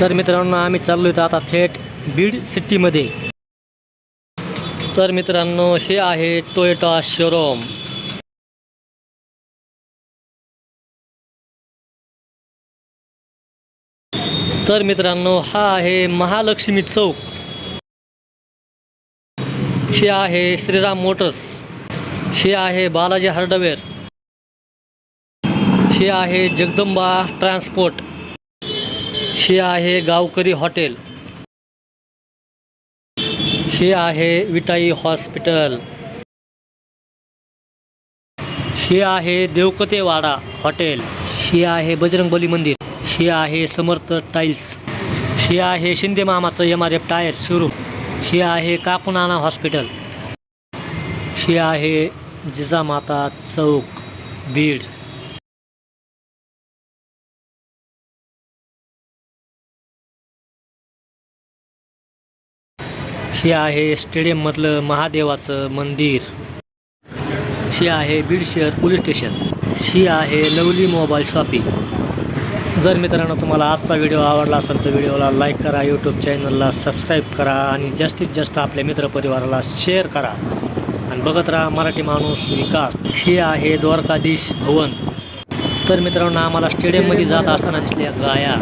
तर मित्रांनो आम्ही चाललो आहे आता थेट बीड सिटीमध्ये. तर मित्रांनो हे आहे टोयोटा शोरूम. तर मित्रांनो हा आहे महालक्ष्मी चौक. हे आहे श्रीराम मोटर्स. हे आहे बालाजी हार्डवेअर. हे आहे जगदंबा ट्रान्सपोर्ट. हे आहे गावकरी हॉटेल. हे आहे विटाई हॉस्पिटल. हे आहे देवकतेवाडा हॉटेल. हे आहे बजरंगबली मंदिर. हे आहे समर्थ टाईल्स हे आहे शिंदे मामाचं M R F tyre showroom. हे आहे काकुनाना हॉस्पिटल. हे आहे जिजामाता चौक बीड. हे आहे स्टेडियममधलं महादेवाचं मंदिर. ही आहे बीड शहर पोलीस स्टेशन. ही आहे लवली मोबाईल शॉपिंग. जर मित्रांनो तुम्हाला आजचा व्हिडिओ आवडला असेल तर व्हिडिओला लाईक करा यूट्यूब चॅनलला सबस्क्राईब करा आणि जास्तीत जास्त आपल्या मित्रपरिवाराला शेअर करा. आणि बघत राहा मराठी माणूस विकास. ही आहे द्वारकाधीश भवन. तर मित्रांनो आम्हाला स्टेडियममध्ये जात असताना दिसल्या गाया.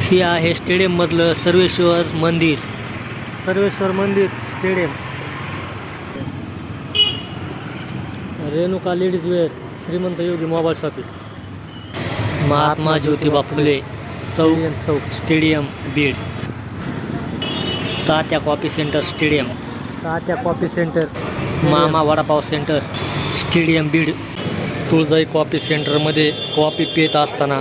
ही आहे स्टेडियममधलं सर्वेश्वर मंदिर. सर्वेश्वर मंदिर stadium. Renuka ladies wear Shrimant Yogi mobile shopping Mahatma Jyotiba Phule चौक चौक stadium Beed. Tatya coffee centre stadium. Tatya coffee centre मामा vada pav centre stadium Beed. Tuljai coffee सेंटरमध्ये कॉफी पित असताना